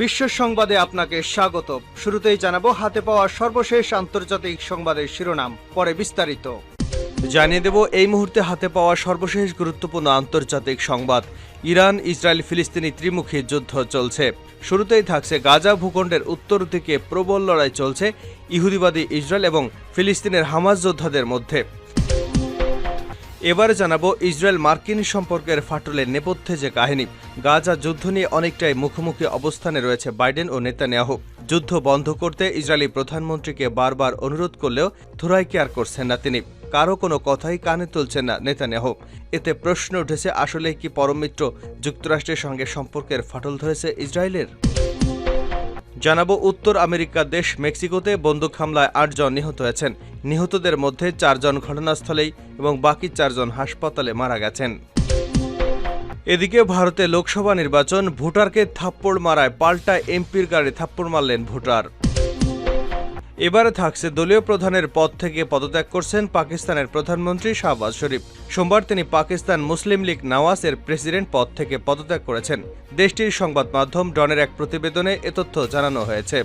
বিশ্ব সংবাদে আপনাকে স্বাগত। শুরুতেই জানাব হাতে পাওয়া সর্বশেষ আন্তর্জাতিক সংবাদের শিরোনাম, পরে বিস্তারিত। জানিয়ে দেব, এই মুহূর্তে হাতে পাওয়া সর্বশেষ গুরুত্বপূর্ণ আন্তর্জাতিক সংবাদ। ইরান, ইসরায়েল, ফিলিস্তিনি ত্রিমুখী যুদ্ধ চলছে। শুরুতেই থাকছে গাজা ভূখণ্ডের উত্তর দিকে প্রবল লড়াই চলছে ইহুদিবাদী ইসরায়েল এবং ফিলিস্তিনের হামাজ যোদ্ধাদের মধ্যে। এবারে জানাব ইসরায়েল মার্কিন সম্পর্কের ফাটলের নেপথ্যে যে কাহিনী। গাজা যুদ্ধ নিয়ে অনেকটাই মুখোমুখি অবস্থানে রয়েছে বাইডেন ও নেতানিয়াহু। যুদ্ধ বন্ধ করতে ইসরায়েলি প্রধানমন্ত্রীকে বারবার অনুরোধ করলেও থুরাই কেয়ার করছেন না তিনি। কারও কোনো কথাই কানে তুলছেন না নেতানিয়াহু। এতে প্রশ্ন উঠেছে আসলে কি পরম মিত্র যুক্তরাষ্ট্রের সঙ্গে সম্পর্কের ফাটল ধরেছে ইসরায়েলের? জানাব উত্তর আমেরিকা দেশ মেক্সিকোতে বন্দুক হামলায় আটজন নিহত হয়েছেন। নিহতদের মধ্যে চারজন ঘটনাস্থলেই এবং বাকি চারজন হাসপাতালে মারা গেছেন। এদিকে ভারতে লোকসভা নির্বাচন, ভোটারকে থাপ্পড় মারায় পাল্টা এমপির গাড়ি থাপ্পড় মারলেন ভোটার। এবারে থাকছে দলীয় প্রধানের পদ থেকে পদত্যাগ করছেন পাকিস্তানের প্রধানমন্ত্রী শাহবাজ শরীফ। সোমবার তিনি পাকিস্তান মুসলিম লীগ নওয়াজের প্রেসিডেন্ট পদ থেকে পদত্যাগ করেছেন। দেশটির সংবাদ মাধ্যম ডনের এক প্রতিবেদনে এ তথ্য জানানো হয়েছে।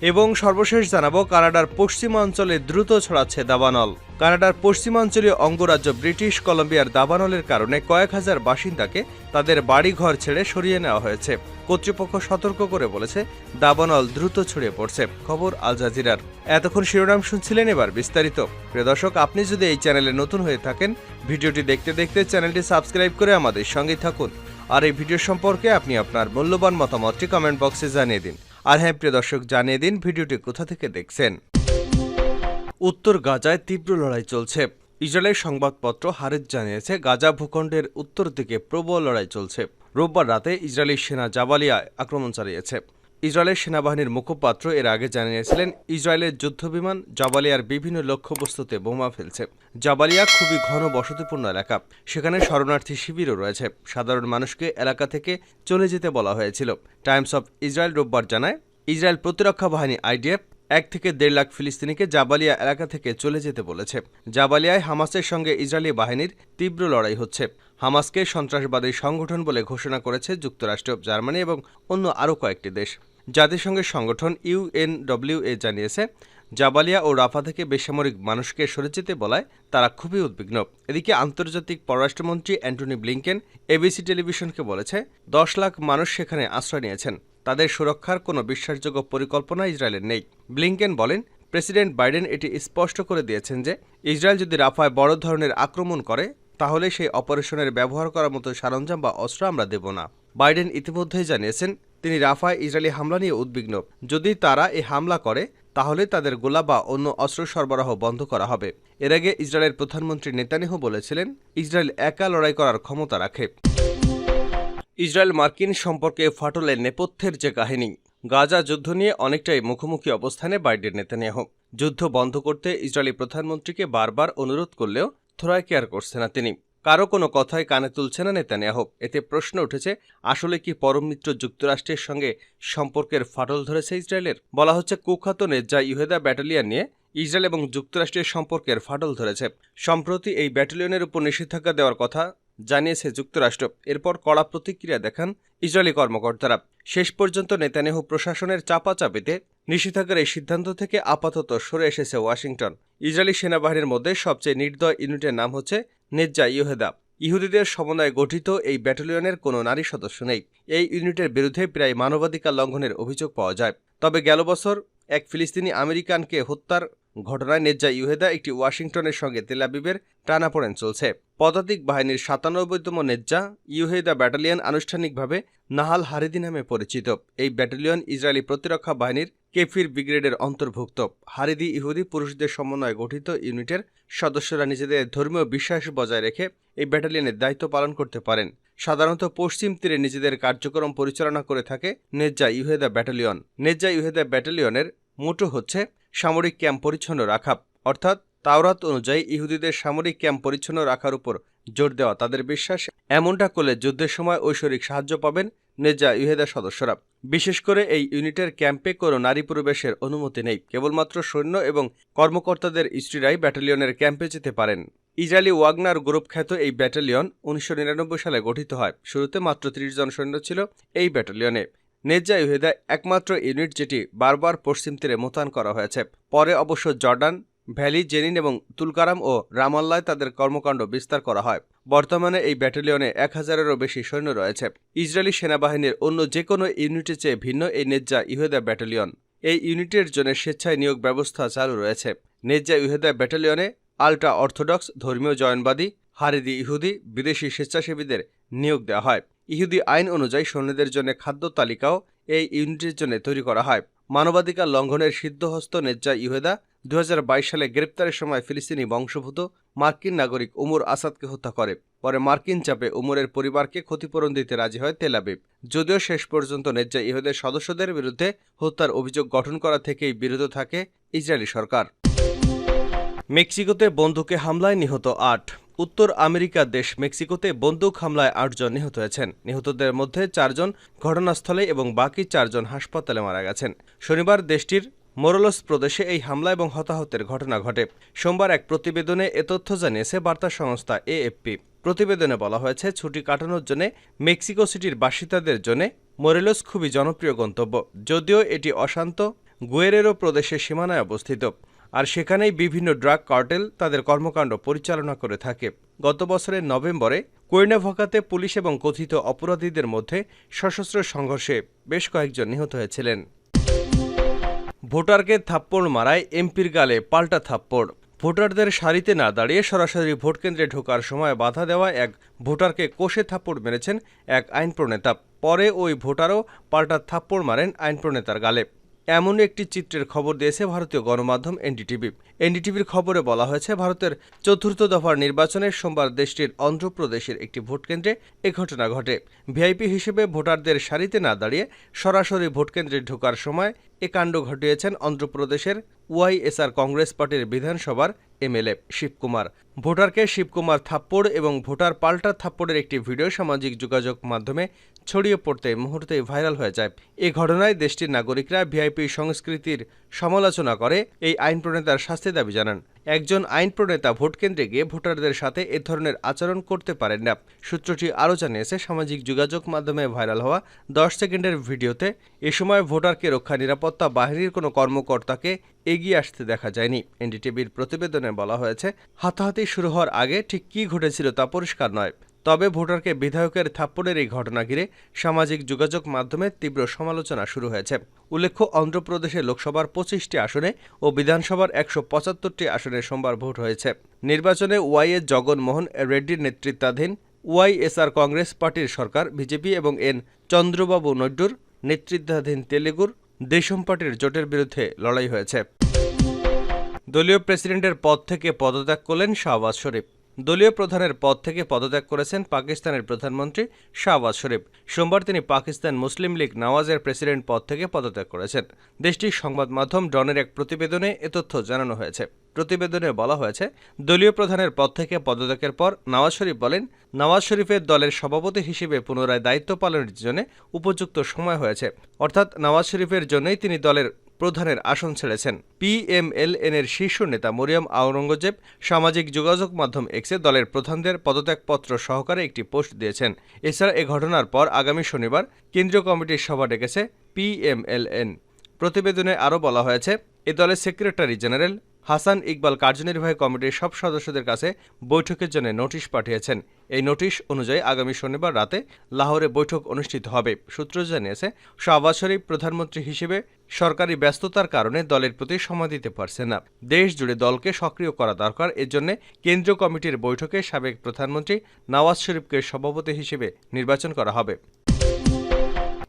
এবং সর্বশেষ জানাব কানাডার পশ্চিমাঞ্চলে দ্রুত ছড়াচ্ছে দাবানল। কানাডার পশ্চিমাঞ্চলীয় অঙ্গরাজ্য ব্রিটিশ কলম্বিয়ার দাবানলের কারণে কয়েক হাজার বাসিন্দাকে তাদের বাড়িঘর ছেড়ে সরিয়ে নেওয়া হয়েছে। কর্তৃপক্ষ সতর্ক করে বলেছে, দাবানল দ্রুত ছড়িয়ে পড়ছে। খবর আল জাজিরার। এতক্ষণ শিরোনাম শুনছিলেন এবার বিস্তারিত। প্রিয় দর্শক, আপনি যদি এই চ্যানেলে নতুন হয়ে থাকেন, ভিডিওটি দেখতে দেখতে চ্যানেলটি সাবস্ক্রাইব করে আমাদের সঙ্গে থাকুন। আর এই ভিডিও সম্পর্কে আপনি আপনার মূল্যবান মতামতটি কমেন্ট বক্সে জানিয়ে দিন। আর হ্যাঁ প্রিয় দর্শক, জানিয়ে দিন ভিডিওটি কোথা থেকে দেখছেন। উত্তর গাজায় তীব্র লড়াই চলছে। ইসরায়েলের সংবাদপত্র হারেজ জানিয়েছে, গাজা ভূখণ্ডের উত্তর দিকে প্রবল লড়াই চলছে। রোববার রাতে ইসরায়েলি সেনা জাবালিয়ায় আক্রমণ চালিয়েছে। ইসরায়েলের সেনাবাহিনীর মুখপাত্র এর আগে জানিয়েছিলেন, ইসরায়েলের যুদ্ধবিমান জাবালিয়ার বিভিন্ন লক্ষ্যবস্তুতে বোমা ফেলছে। জাবালিয়া খুবই ঘন বসতিপূর্ণ এলাকা। সেখানে শরণার্থী শিবিরও রয়েছে। সাধারণ মানুষকে এলাকা থেকে চলে যেতে বলা হয়েছিল। টাইমস অফ ইসরায়েল রোববার জানায়, ইসরায়েল প্রতিরক্ষা বাহিনী আইডিএফ এক থেকে দেড় লাখ ফিলিস্তিনিকে জাবালিয়া এলাকা থেকে চলে যেতে বলেছে। জাবালিয়ায় হামাসের সঙ্গে ইসরায়েলি বাহিনীর তীব্র লড়াই হচ্ছে। হামাসকে সন্ত্রাসবাদী সংগঠন বলে ঘোষণা করেছে যুক্তরাষ্ট্র, জার্মানি এবং অন্য আরও কয়েকটি দেশ। জাতিসংঘের সংগঠন ইউএনডব্লিউএ জানিয়েছে জাবালিয়া ও রাফা থেকে বেসামরিক মানুষকে সরে যেতে বলায় তারা খুবই উদ্বিগ্ন। এদিকে আন্তর্জাতিক পররাষ্ট্রমন্ত্রী অ্যান্টনি ব্লিংকেন এবিসি টেলিভিশনকে বলেছে, দশ লাখ মানুষ সেখানে আশ্রয় নিয়েছেন। তাদের সুরক্ষার কোনো বিশ্বাসযোগ্য পরিকল্পনা ইসরায়েলের নেই। ব্লিংকেন বলেন, প্রেসিডেন্ট বাইডেন এটি স্পষ্ট করে দিয়েছেন যে, ইসরায়েল যদি রাফায় বড় ধরনের আক্রমণ করে, তাহলে সেই অপারেশনের ব্যবহার করার মতো সরঞ্জাম বা অস্ত্র আমরা দেব না। বাইডেন ইতিমধ্যেই জানিয়েছেন তিনি রাফায় ইসরায়েলি হামলা নিয়ে উদ্বিগ্ন। যদি তারা এই হামলা করে, তাহলে তাদের গোলা বা অন্য অস্ত্র সরবরাহ বন্ধ করা হবে। এর আগে ইসরায়েলের প্রধানমন্ত্রী নেতানিয়াহু বলেছিলেন, ইসরায়েল একা লড়াই করার ক্ষমতা রাখে। ইসরায়েল মার্কিন সম্পর্কে ফাটলের নেপথ্যের যে কাহিনী, গাজা যুদ্ধ নিয়ে অনেকটাই মুখোমুখি অবস্থানে বাইডেন নেতানিয়াহু। যুদ্ধ বন্ধ করতে ইসরায়েলি প্রধানমন্ত্রীকে বারবার অনুরোধ করলেও থোড়াই কেয়ার করছে না তিনি। কারও কোনো কথাই কানে তুলছে না নেতানিয়াহু। এতে প্রশ্ন উঠেছে, আসলে কি পরম মিত্র যুক্তরাষ্ট্রের সঙ্গে সম্পর্কের ফাটল ধরেছে ইসরায়েলের? বলা হচ্ছে, কুখ্যাত নেজ্জা ইহুদা ব্যাটালিয়ান নিয়ে ইসরায়েল এবং যুক্তরাষ্ট্রের সম্পর্কের ফাটল ধরেছে। সম্প্রতি এই ব্যাটালিয়নের উপর নিষেধাজ্ঞা দেওয়ার কথা জানিয়েছে যুক্তরাষ্ট্র। এরপর কড়া প্রতিক্রিয়া দেখান ইসরায়েলি কর্মকর্তারা। শেষ পর্যন্ত নেতানিয়াহু প্রশাসনের চাপাচাপিতে নিষেধাজ্ঞার এই সিদ্ধান্ত থেকে আপাতত সরে এসেছে ওয়াশিংটন। ইসরায়েলি সেনাবাহিনীর মধ্যে সবচেয়ে নির্দয় ইউনিটের নাম হচ্ছে নেজ্জা ইহেদা ইহুদিদের সমন্বয়ে গঠিত এই ব্যাটালিয়নের কোনো নারী সদস্য নেই। এই ইউনিটের বিরুদ্ধে প্রায় মানবাধিকার লঙ্ঘনের অভিযোগ পাওয়া যায়। তবে গেল বছর এক ফিলিস্তিনি আমেরিকানকে হত্যার ঘটনায় নেজ্জা ইউহেদা একটি ওয়াশিংটনের সঙ্গে তেলাবিবের টানাপোড়েন চলছে। পদাতিক বাহিনীর সাতানব্বইতম নেজ্জা ইউহেদা ব্যাটালিয়ন আনুষ্ঠানিকভাবে নাহাল হারিদি নামে পরিচিত। এই ব্যাটালিয়ন ইসরায়েলি প্রতিরক্ষা বাহিনীর কেফির ব্রিগেডের অন্তর্ভুক্ত। হারিদি ইহুদি পুরুষদের সমন্বয়ে গঠিত ইউনিটের সদস্যরা নিজেদের ধর্মীয় বিশ্বাস বজায় রেখে এই ব্যাটালিয়নের দায়িত্ব পালন করতে পারেন। সাধারণত পশ্চিম তীরে নিজেদের কার্যক্রম পরিচালনা করে থাকে নেজ্জা ইউহেদা ব্যাটালিয়ন। নেজ্জা ইউহেদা ব্যাটালিয়নের মোটো হচ্ছে সামরিক ক্যাম্প পরিচ্ছন্ন রাখা, অর্থাৎ তাওরাত অনুযায়ী ইহুদিদের সামরিক ক্যাম্প পরিচ্ছন্ন রাখার উপর জোর দেওয়া তাদের বিশ্বাস। এমনটা করলে যুদ্ধের সময় ঐশ্বরিক সাহায্য পাবেন নেজা ইহেদা সদস্যরা। বিশেষ করে এই ইউনিটের ক্যাম্পে কোনো নারী প্রবেশের অনুমতি নেই, কেবলমাত্র সৈন্য এবং কর্মকর্তাদের স্ত্রীরাই ব্যাটালিয়নের ক্যাম্পে যেতে পারেন। ইসরায়েলি ওয়াগনার গ্রুপ খ্যাত এই ব্যাটালিয়ন উনিশশো নিরানব্বই সালে গঠিত হয়। শুরুতে মাত্র ত্রিশ জন সৈন্য ছিল এই ব্যাটালিয়নে। নেজ্জা ইহুদা একমাত্র ইউনিট যেটি বারবার পশ্চিম তীরে মোতায়েন করা হয়েছে। পরে অবশ্য জর্ডান, ভ্যালি, জেনিন এবং তুলকারাম ও রামাল্লায় তাদের কর্মকাণ্ড বিস্তার করা হয়। বর্তমানে এই ব্যাটালিয়নে এক হাজারেরও বেশি সৈন্য রয়েছে। ইসরায়েলি সেনাবাহিনীর অন্য যে কোনো ইউনিটের চেয়ে ভিন্ন এই নেজ্জা ইহুদা ব্যাটালিয়ন। এই ইউনিটের জন্য স্বেচ্ছায় নিয়োগ ব্যবস্থা চালু রয়েছে। নেজ্জা ইহুদা ব্যাটালিয়নে আল্ট্রা অর্থোডক্স, ধর্মীয় জয়নবাদী, হারিদি ইহুদি, বিদেশি স্বেচ্ছাসেবীদের নিয়োগ দেওয়া হয়। ইহুদি আইন অনুযায়ী সৈন্যদের জন্য খাদ্য তালিকাও এই ইউনিটের জন্য তৈরি করা হয়। মানবাধিকার লঙ্ঘনের সিদ্ধহস্ত নেজ্জা ইহুদা দু সালে গ্রেপ্তারের সময় ফিলিস্তিনি বংশভূত মার্কিন নাগরিক উমর আসাদকে হত্যা করে। পরে মার্কিন চাপে উমরের পরিবারকে ক্ষতিপূরণ দিতে রাজি হয় তেলাবিব যদিও শেষ পর্যন্ত নেজ্জা ইহুদের সদস্যদের বিরুদ্ধে হত্যার অভিযোগ গঠন করা থেকেই বিরত থাকে ইসরায়েলি সরকার। মেক্সিকোতে বন্ধুকে হামলায় নিহত আট। উত্তর আমেরিকার দেশ মেক্সিকোতে বন্দুক হামলায় আটজন নিহত হয়েছেন। নিহতদের মধ্যে চারজন ঘটনাস্থলে এবং বাকি চারজন হাসপাতালে মারা গেছেন। শনিবার দেশটির মোরোলস প্রদেশে এই হামলা এবং হতাহতের ঘটনা ঘটে। সোমবার এক প্রতিবেদনে এ তথ্য জানিয়েছে বার্তা সংস্থা এএফপি। প্রতিবেদনে বলা হয়েছে, ছুটি কাটানোর জন্য মেক্সিকো সিটির বাসিন্দাদের জন্য মোরেলোস খুবই জনপ্রিয় গন্তব্য, যদিও এটি অশান্ত গুয়েরেরো প্রদেশের সীমানায় অবস্থিত। আর সেখানেই বিভিন্ন ড্রাগ কার্টেল তাদের কর্মকাণ্ড পরিচালনা করে থাকে। গত বছরের নভেম্বরে কোয়েনাভাকাতে পুলিশ এবং কথিত অপরাধীদের মধ্যে সশস্ত্র সংঘর্ষে বেশ কয়েকজন নিহত হয়েছিলেন। ভোটারকে থাপ্পড় মারায় এমপির গালে পাল্টা থাপ্পড়। ভোটারদের সারিতে না দাঁড়িয়ে সরাসরি ভোটকেন্দ্রে ঢোকার সময় বাধা দেওয়া এক ভোটারকে কোষে থাপ্পড় মেরেছেন এক আইন প্রণেতা পরে ওই ভোটারও পাল্টা থাপ্পড় মারেন আইন প্রণেতার গালে। এমন একটি চিত্রের খবর দিয়েছে ভারতীয় গণমাধ্যম এনডিটিভি। এনডিটিভির খবরে বলা হয়েছে, ভারতের চতুর্থ দফার নির্বাচনের সোমবার দেশটির অন্ধ্রপ্রদেশের একটি ভোটকেন্দ্রে এ ঘটনা ঘটে। ভিআইপি হিসেবে ভোটারদের সারিতে না দাঁড়িয়ে সরাসরি ভোটকেন্দ্রে ঢোকার সময় এ কাণ্ড ঘটিয়েছেন অন্ধ্রপ্রদেশের ওয়াইএসআর কংগ্রেস পার্টির বিধানসভার এমএলএ শিবকুমার। ভোটারকে শিবকুমার থাপ্পড় এবং ভোটার পাল্টা থাপ্পড়ের একটি ভিডিও সামাজিক যোগাযোগ মাধ্যমে ছড়িয়ে পড়তে মুহূর্তেই ভাইরাল হয়ে যায়। এ ঘটনায় দেশটির নাগরিকরা ভিআইপি সংস্কৃতির সমালোচনা করে, এই আইন প্রণেতার শাস্তি দাবি জানান। একজন আইন প্রণেতা ভোটকেন্দ্রে গিয়ে ভোটারদের সাথে এ ধরনের আচরণ করতে পারেন না। সূত্রটি আরও জানিয়েছে, সামাজিক যোগাযোগ মাধ্যমে ভাইরাল হওয়া দশ সেকেন্ডের ভিডিওতে এ সময় ভোটারকে রক্ষা নিরাপত্তা বাহিনীর কোনো কর্মকর্তাকে এগিয়ে আসতে দেখা যায়নি। এনডিটিভির প্রতিবেদনে বলা হয়েছে, হাতাহাতি শুরু হওয়ার আগে ঠিক কী ঘটেছিল তা পরিষ্কার নয়। তবে ভোটারকে বিধায়কের থাপ্পড়ের এই ঘটনা ঘিরে সামাজিক যোগাযোগ মাধ্যমে তীব্র সমালোচনা শুরু হয়েছে। উল্লেখ্য, অন্ধ্রপ্রদেশে লোকসভার পঁচিশটি আসনে ও বিধানসভার একশো পঁচাত্তরটি আসনে সোমবার ভোট হয়েছে। নির্বাচনে ওয়াইএস জগনমোহন রেড্ডির নেতৃত্বাধীন ওয়াইএসআর কংগ্রেস পার্টির সরকার, বিজেপি এবং এন চন্দ্রবাবু নাইডুর নেতৃত্বাধীন তেলেগুর দেশম পার্টির জোটের বিরুদ্ধে লড়াই হয়েছে। দলীয় প্রেসিডেন্টের পদ থেকে পদত্যাগ করলেন শাহবাজ শরীফ। দলীয় প্রধানের পদ থেকে পদত্যাগ করেছেন পাকিস্তানের প্রধানমন্ত্রী শাহবাজ শরীফ। সোমবার তিনি পাকিস্তান মুসলিম লীগ নওয়াজের প্রেসিডেন্ট পদ থেকে পদত্যাগ করেছেন। দেশটির সংবাদ মাধ্যম ডনের এক প্রতিবেদনে এ তথ্য জানানো হয়েছে। প্রতিবেদনে বলা হয়েছে, দলীয় প্রধানের পদ থেকে পদত্যাগের পর নওয়াজ শরীফ বলেন, নওয়াজ শরীফের দলের সভাপতি হিসেবে পুনরায় দায়িত্ব পালনের জন্য উপযুক্ত সময় হয়েছে। অর্থাৎ নওয়াজ শরীফের জন্যই তিনি দলের প্রধানের আসন ছেড়েছেন। পিএমএলএনের শীর্ষ নেতা মরিয়াম আওরঙ্গজেব সামাজিক যোগাযোগ মাধ্যম এক্সে দলের প্রধানদের পদত্যাগপত্র সহকারে একটি পোস্ট দিয়েছেন। এছাড়া এ ঘটনার পর আগামী শনিবার কেন্দ্রীয় কমিটির সভা ডেকেছে পিএমএলএন প্রতিবেদনে আরও বলা হয়েছে, এ দলের সেক্রেটারি জেনারেল হাসান ইকবাল কার্যনির্বাহী কমিটির সব সদস্যদের কাছে বৈঠকের জন্য নোটিশ পাঠিয়েছেন। এই নোটিশ অনুযায়ী আগামী শনিবার রাতে লাহোরে বৈঠক অনুষ্ঠিত হবে। সূত্র জানিয়েছে, শাহবাজ শরীফ প্রধানমন্ত্রী হিসেবে সরকারি ব্যস্ততার কারণে দলের প্রতি সময় দিতে পারছে না। দেশ জুড়ে দলকে সক্রিয় করা দরকার। এজন্য কেন্দ্রীয় কমিটির বৈঠকে সাবেক প্রধানমন্ত্রী নওয়াজ শরীফকে সভাপতি হিসেবে নির্বাচন করা হবে।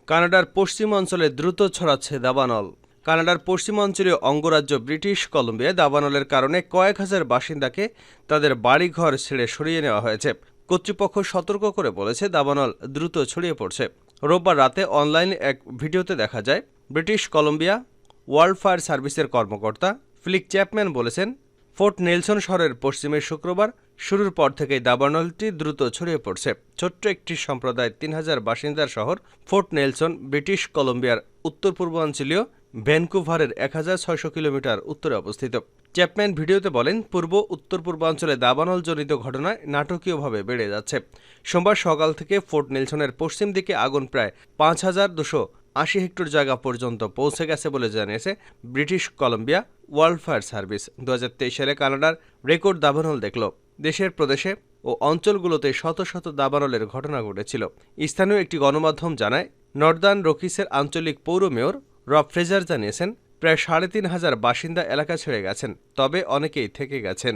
কানাডার পশ্চিম অঞ্চলে দ্রুত ছড়াচ্ছে দাবানল। কানাডার পশ্চিমাঞ্চলীয় অঙ্গরাজ্য ব্রিটিশ কলম্বিয়ায় দাবানলের কারণে কয়েক হাজার বাসিন্দাকে তাদের বাড়িঘর ছেড়ে সরিয়ে নেওয়া হয়েছে। কর্তৃপক্ষ সতর্ক করে বলেছে, দাবানল দ্রুত ছড়িয়ে পড়ছে। রোববার রাতে অনলাইনে এক ভিডিওতে দেখা যায়, ব্রিটিশ কলম্বিয়া ওয়ার্ল্ড ফায়ার সার্ভিসের কর্মকর্তা ফ্লিক চ্যাপম্যান বলেছেন, ফোর্ট নেলসন শহরের পশ্চিমে শুক্রবার শুরুর পর থেকেই দাবানলটি দ্রুত ছড়িয়ে পড়ছে। ছোট্ট একটি সম্প্রদায় তিন হাজার বাসিন্দার শহর ফোর্ট নেলসন, ব্রিটিশ কলম্বিয়ার উত্তর পূর্বাঞ্চলীয় ভ্যানকুভারের এক হাজার ছয়শো কিলোমিটার উত্তরে অবস্থিত। চ্যাপম্যান ভিডিওতে বলেন, পূর্ব, উত্তর পূর্বাঞ্চলে দাবানলজনিত ঘটনায় নাটকীয়ভাবে বেড়ে যাচ্ছে। সোমবার সকাল থেকে ফোর্ট নেলসনের পশ্চিম দিকে আগুন প্রায় পাঁচ হাজার দুশো আশি হেক্টর জায়গা পর্যন্ত পৌঁছে গেছে বলে জানিয়েছে British Columbia world fire service. দু হাজার তেইশ সালে কানাডার রেকর্ড দাবানল দেখল। দেশের প্রদেশে ও অঞ্চলগুলোতে শত শত দাবানলের ঘটনা ঘটেছিল। স্থানীয় একটি গণমাধ্যম জানায়, নর্দার্ন রকিসের আঞ্চলিক পৌর মেয়র রব ফ্রেজার জানিয়েছেন, প্রায় সাড়ে তিন হাজার বাসিন্দা এলাকা ছেড়ে গেছেন, তবে অনেকেই থেকে গেছেন।